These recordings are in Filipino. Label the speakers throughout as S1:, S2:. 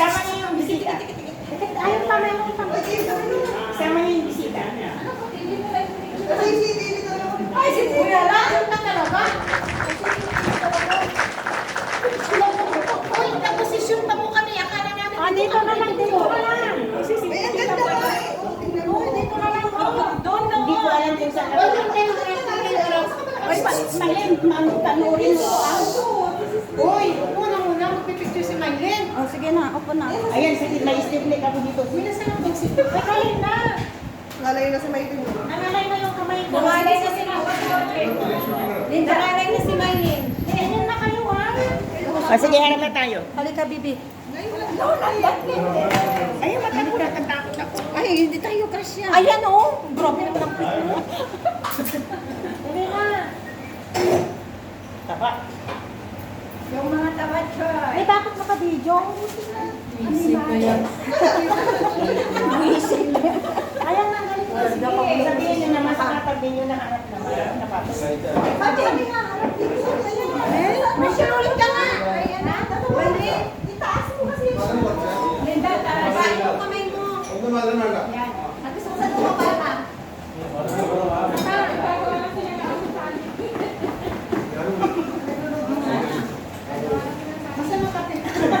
S1: Isama niyo yung bisita. Ayun pa may Isama niyo yung bisita. Ay, si Kuya lang. Ayun na talaga. Uy, nagposisyon pa mo kami. Akala namin. Ah, dito na lang. Dito na lang. Ay, ang ganda ba? Dito na lang. Doon na. Hindi ko alam kung saan. Uy, Malin, tanurin mo ah. Uy, na muna. Magpipicture si Malin.
S2: O, sige na, upo na.
S1: Ayan, sige, may stiplet ako dito. Sa nang stiplet? Ay, na.
S3: Lalay na si Maylin.
S1: Nangalay na yung kamay ko.
S4: Nangalay na si Linda, nangalay na si Maylin.
S1: Eh, ano na kayo, ha? Ah, sige, harap na tayo.
S2: Halika, bibi.
S1: Ay, matagulat ang takot ako.
S2: Ay, hindi tayo kasya.
S1: Ayan, oh. Grabe naman ang pito mo. Dali na. Taba.
S4: Yung mga tawad ko.
S1: Ay, bakit naka-video? Ayan na, galing ko. Sige, sabihin nyo naman sa katabi nyo na hanap naman. Napapasay. May sinulit ka nga.
S4: Ayan na. Mo kasi. Linda, taas mo kamay mo. Yan. At gusto ko sa tumaba ka.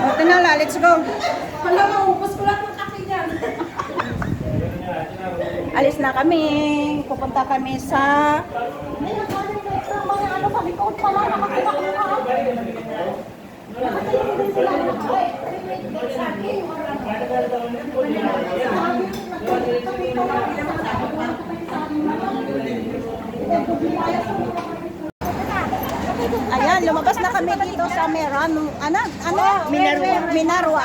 S2: O, tinala, let's go.
S4: Hala, maupos ko lang ng kape dyan.
S2: Alis na kami. Pupunta kami sa...
S1: Ayun, kami na ito. Mga ano, sabi ko, pala, nakakuha ko na.
S2: Ayan, lumabas na kami dito sa Meran. Ano? Ano?
S1: Minarwa.
S2: Minarwa.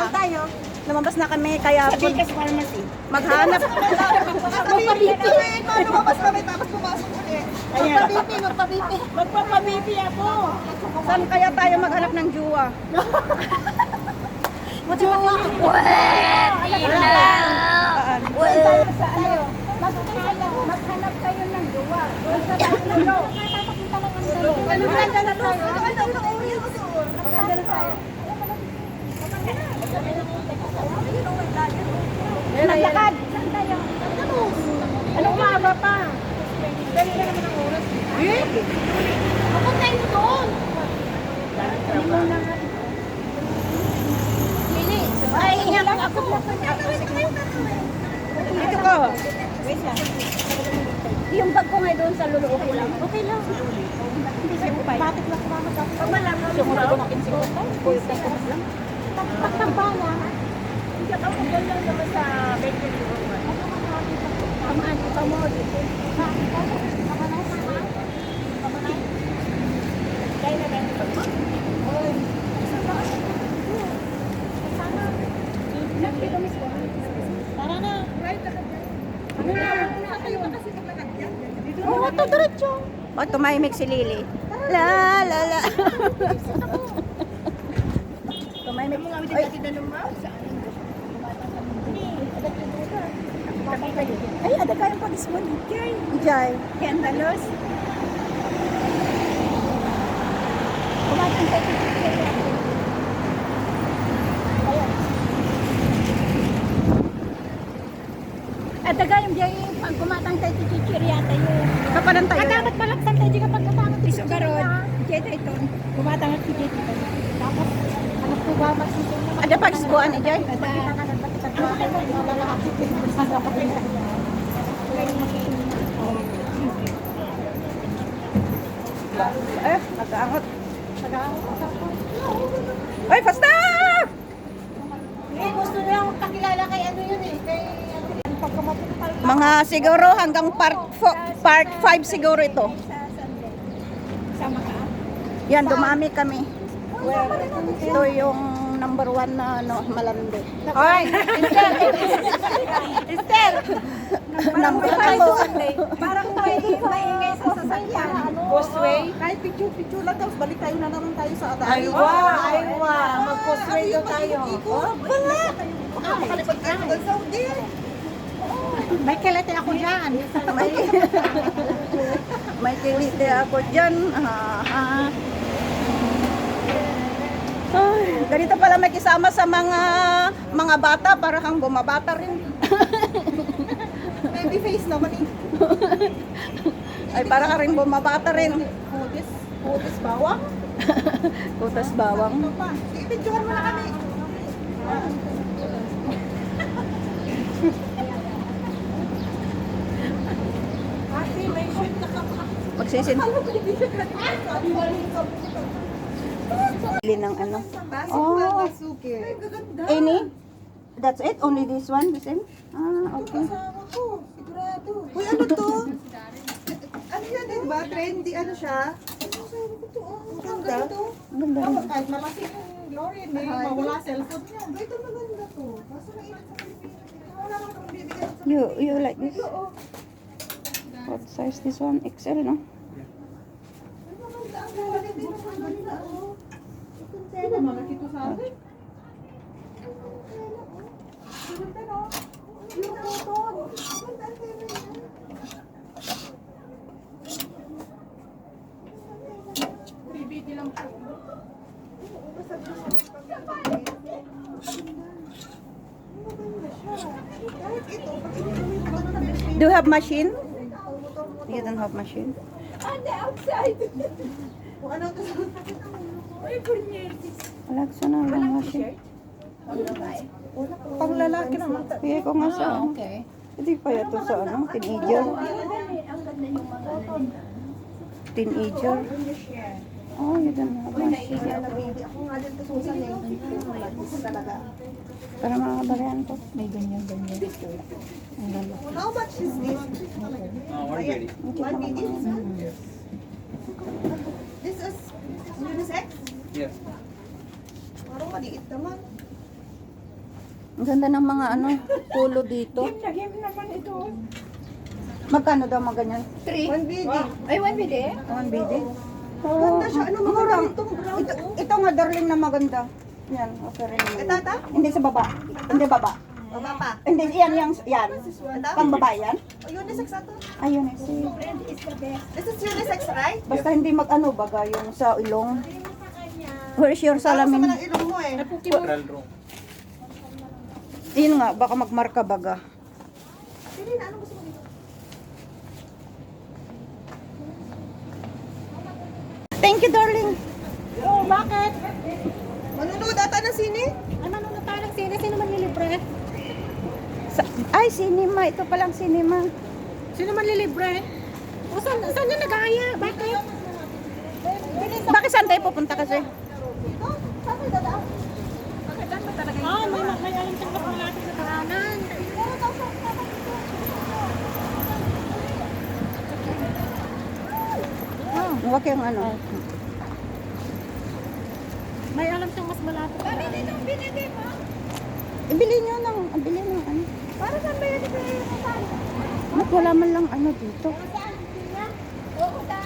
S2: Lumabas na kami, kaya
S1: Sa Bigas Pharmacy.
S2: maghanap.
S3: Magpabipi. Paano mabas kami tapos pumasok ulit? Magpabipi, magpabipi.
S1: Magpapabibi ako.
S2: Saan kaya tayo maghanap ng juwa? Saan?
S4: Maghanap kayo ng duwa. Doon sa taas ng lo. Ano ba ang dala tayo? Maganda na tayo.
S2: Naglakad.
S1: Ano umaga pa? Dali na naman ang oras. Eh? Papunta mo doon.
S4: Lili.
S1: Ay, ingat ako.
S2: Dito ko.
S4: Yung bag ko ngayon doon sa lulo, okay lang.
S1: Okay lang.
S4: Hindi siya upay.
S1: Batik lang mama
S4: Pag malaman mo,
S1: Siguro ko nakin siguro. Ko lang.
S4: Hindi ka magal lang naman sa bakery room. Tamaan ko mo dito.
S1: Kaya na ganito. Tara na.
S4: Ano na? Nakatayo ka kasi maglakad yan.
S2: Oo, to diretso. O, tumahimik si Lily. La, la, la. Tumahimik. Ay, ay, ada kayong pag-iswan. Jay. Jay.
S4: Kendalos.
S2: Kumatang tayo.
S4: At daga yung diyan pag kumatang tayo chichir yata yun.
S2: Kapalan tayo.
S4: At dapat malaksan tayo kapag katangat iso garod. Diyan tayo. Kumatang at chichir ito. Tapos anak ko ba magsisin
S2: Ada pag-isbuan ni Jay. Eh, nag-aangot. Ay, basta!
S4: Eh, gusto niya akong kakilala kay yun eh. Kay
S2: Mga siguro hanggang part part 5 siguro ito.
S4: Sama ka?
S2: Yan, dumami kami. Ito yung number one na ano, malandi.
S4: Hoy! Esther! Esther!
S2: Number
S4: Parang
S2: ako.
S4: Sunday. Parang may maingay sa sasakyan.
S3: Causeway? Kahit picture-picture lang tapos balik tayo na naman tayo sa atay.
S4: Ay, wow! Ay, wow! Mag-causeway daw tayo.
S3: Oh, wala! Baka makalipad tayo doon sa Saudi.
S1: May kilate ako dyan.
S2: May kiliti ako dyan. Ah, ah. Ay, ganito pala may kisama sa mga mga bata para kang bumabata rin.
S3: Baby face naman eh.
S2: Ay para ka rin bumabata rin.
S3: Putis. Putis bawang.
S2: Kutas bawang.
S3: Ano picturean mo na kami. Pa.
S2: Magsisin. Bili ng ano. Oh. Any? That's it? Only this one? The same? Ah, okay.
S3: Kasama ko, sigurado. Uy, ano to? ano yan, di ba? Trendy, ano siya? Oh. Ang ganda.
S2: Ang ganda rin.
S3: Kahit malaking glory, hindi mawala cellphone yan. Ito maganda to. Kaso nailan sa Pilipinas. Wala lang kang bibigyan sa
S2: You, you like this?
S3: Oo.
S2: What size this one? XL, no?
S3: Ang maganda, ang lalaki din ang maganda, oh. Ito, malaki to sa akin. Ang ganda, no? Yung cotton. Ang ganda, ang ganda yan. Basta gusto ng
S2: Do you have machine? You don't have machine?
S3: On the outside. Kung anong kasama. Ay,
S2: Cornelis. Relaxo na lang kasi.
S3: Pang lalaki naman.
S2: Bigay ko nga sa ah, ano. Okay. Hindi pa yato sa ano, ano teenager. Teenager. Oh, yun ang.
S3: Ako nga din tususan. Talaga.
S2: Para mga kabarihan ko. May ganyan-ganyan.
S3: How much is this? Oh, 180. 180.
S5: Yes.
S3: Parang maliit naman.
S2: Ang ganda ng mga ano, pulo dito. Magkano daw mga ganyan?
S3: One BD.
S1: Ay, one minute.
S2: One BD?
S3: Ganda siya. Ano mga
S2: murang.
S3: itong brown?
S2: Ito, ito nga darling na maganda. Yan, okay rin. yun.
S3: Ito, ito?
S2: Hindi sa baba. Hindi baba.
S3: Baba pa.
S2: Hindi, yan, yan, yan.
S3: Ito?
S2: Pang babae yan?
S3: Oh, unisex na to.
S2: Ayun, eh, si.
S3: This is unisex, right?
S2: Basta hindi mag-ano baga yung sa ilong. Where's your
S3: Salamin. ng ilong mo eh.
S2: Yun nga, baka magmarka baga.
S3: Sige na, anong gusto mo dito?
S2: Thank you, darling.
S3: Oh, bakit? Manunood ata ng sine?
S1: Ay, manonood tayo ng sine. Sino man lilibre?
S2: Sa, ay, cinema. Ito palang cinema.
S1: Sino man lilibre? O, saan, saan na nag-aaya? Bakit?
S2: Bakit saan tayo pupunta kasi?
S3: Dito? Saan tayo dadaan?
S1: Ah, may, may alam siyang kapalatin sa karanan.
S3: Pero daw sa saan tayo dito?
S2: Oh, huwag yung ano.
S1: May alam siyang mas malapit. Kami dito, binili mo.
S2: Ibili nyo ng, ibili nyo ano.
S3: Para saan ba yun ibigay mo sa akin?
S2: Mat, wala man lang ano dito.
S3: Saan?
S1: Oo, da.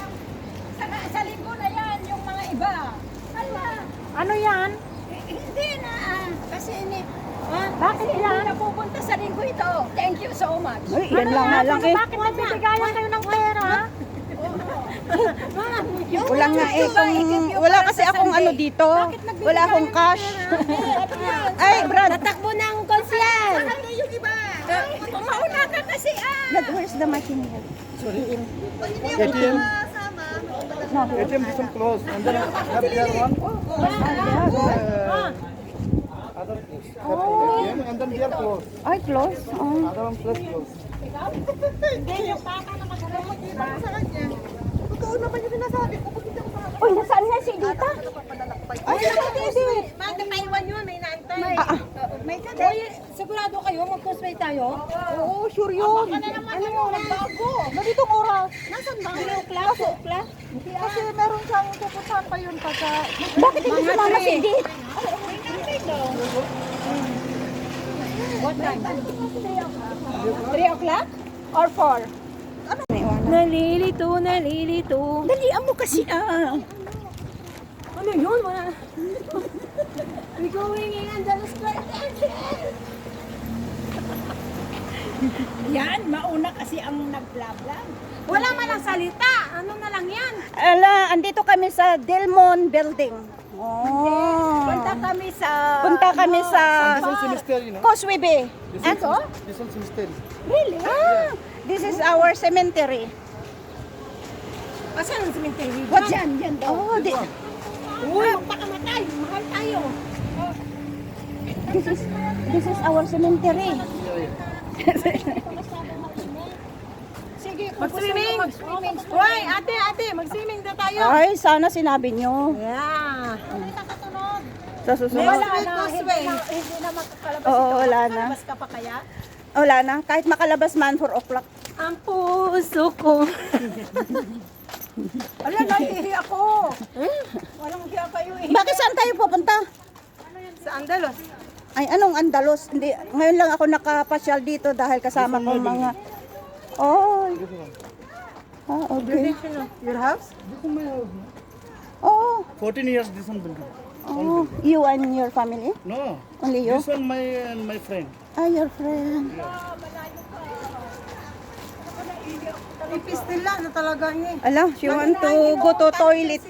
S1: Sa, sa linggo na yan, yung mga iba. Ala. Ano yan? hindi na. Kasi ini... Ah, Bakit yan? Hindi na pupunta sa linggo ito. Thank you so much.
S2: Ay, yan lang nga lang eh.
S1: Bakit nagbibigayan kayo ng pera?
S2: Wala nga eh, kung, wala kasi akong ano dito. Wala akong cash. Ay, Brad.
S1: Tatakbo ng konsyal. Pumauna ka kasi ah.
S2: Brad, where's the machine here?
S3: Ako
S5: ATM? ATM is closed. And then have there one.
S1: Ah.
S5: Other ATM and then they are closed.
S2: Ay, close. Oh.
S5: Other one plus closed.
S1: Hindi, yung bata na di ba?
S3: sa kanya. Naman yung sinasabi ko. Pag hindi ako makakasama,
S2: Uy, nasaan nga si Dita?
S3: papadalakpay.
S2: Ay, hindi, hindi.
S1: Manda pa iwan yun, may naantay.
S2: Ah, ah.
S1: May Uy, sigurado kayo, mag-cosplay tayo?
S2: Oo, sure yun.
S1: Ano naman ano mo, nagbago.
S2: Ganitong oras.
S1: Nasaan ba? Ano, class? Class?
S3: Kasi meron siyang pupuntahan pa yun pagka...
S2: Bakit hindi sumama si Dita?
S1: What time?
S2: 3 o'clock? Or 4? Ano?
S1: Nalilito, nalilito.
S2: Dalian mo kasi ah.
S1: Ano yun? Wala. We going in Andalus Plaza. Yan, mauna kasi ang nag-vlog-vlog. Wala man ang salita. Ano na lang yan?
S2: Ala, andito kami sa Delmon Building. Oh.
S1: Punta kami sa...
S2: Punta kami sa
S5: This one cemetery, no?
S2: Causeway Bay.
S5: This
S2: Ano?
S5: one cemetery.
S2: Really? Ah, this is our cemetery.
S1: Asan ang cemetery?
S2: What?
S1: Yan, yan daw.
S2: Oh, di,
S1: Uy, magpakamatay. Mahal tayo.
S2: this is this is our cemetery.
S1: Sige, mag-swimming. Mag-swimming. Uy, ate, ate, mag-swimming na tayo.
S2: Ay, sana sinabi nyo.
S1: Yeah.
S2: Sa susunod.
S1: Wala na, hindi na, hindi na makakalabas
S2: Oo,
S1: ito.
S2: wala na.
S1: Makalabas ka pa kaya?
S2: Wala na. Kahit makalabas man 4 o'clock.
S1: Ang puso ko. Ala, nahihi ako. Walang hiya kayo eh.
S2: Bakit saan tayo pupunta?
S1: Sa Andalos.
S2: Ay, anong Andalos? Hindi, ngayon lang ako nakapasyal dito dahil kasama ko mga... Oh. Ah, okay.
S3: Your house?
S2: Oh,
S5: 14 years this one building.
S2: oh. You and your family?
S5: No.
S2: Only you?
S5: This one my and my friend.
S2: Ah, your friend.
S1: Ipis nila na talaga niya.
S2: Ala, she want to go to toilet.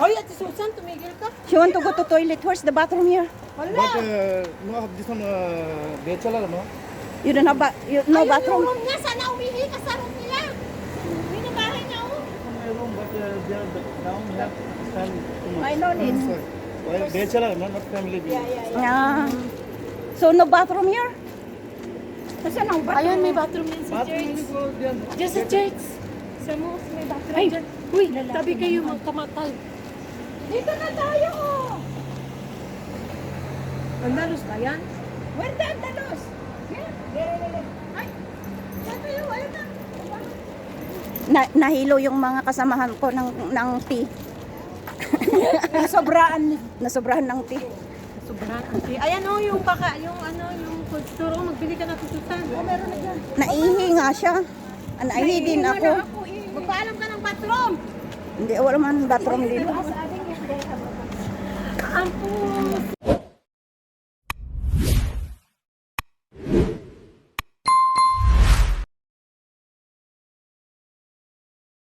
S1: Hoy, Ate Susan, tumigil ka.
S2: She want to go to toilet. Where's the bathroom here?
S5: But uh, no, this one uh, bachelor, no?
S2: You don't have ba- you, no
S1: Ayun,
S2: bathroom?
S1: Yung room niya, sana umihi ka sa room niya. Binabahay niya, oh.
S5: My room, but uh, they are, now we have stand too much.
S2: I know this.
S5: Sorry. Well, bachelor, no, not family. building.
S2: Yeah. So no bathroom here? Nasaan ang bathroom?
S1: Ayun, may bathroom din sa church. Diyan sa church. Sa most may bathroom Ay, dyan. Uy, tabi kayo magkamatay. Dito na tayo! Andalos ba yan? Where the Andalos? Ay, saan tayo? Ayun na.
S2: Na, nahilo yung mga kasamahan ko ng, ng tea.
S1: Sobraan.
S2: Nasobrahan ng tea.
S1: Sobraan. Okay. Ayan oh, yung baka, yung ano, yung food store. Oh, magbili ka na tututan. Oh, meron na dyan.
S2: Naihi nga siya. Ah, Naihi din ako.
S1: Magpaalam ka ng bathroom.
S2: Hindi, wala man bathroom dito.
S1: Ang puso.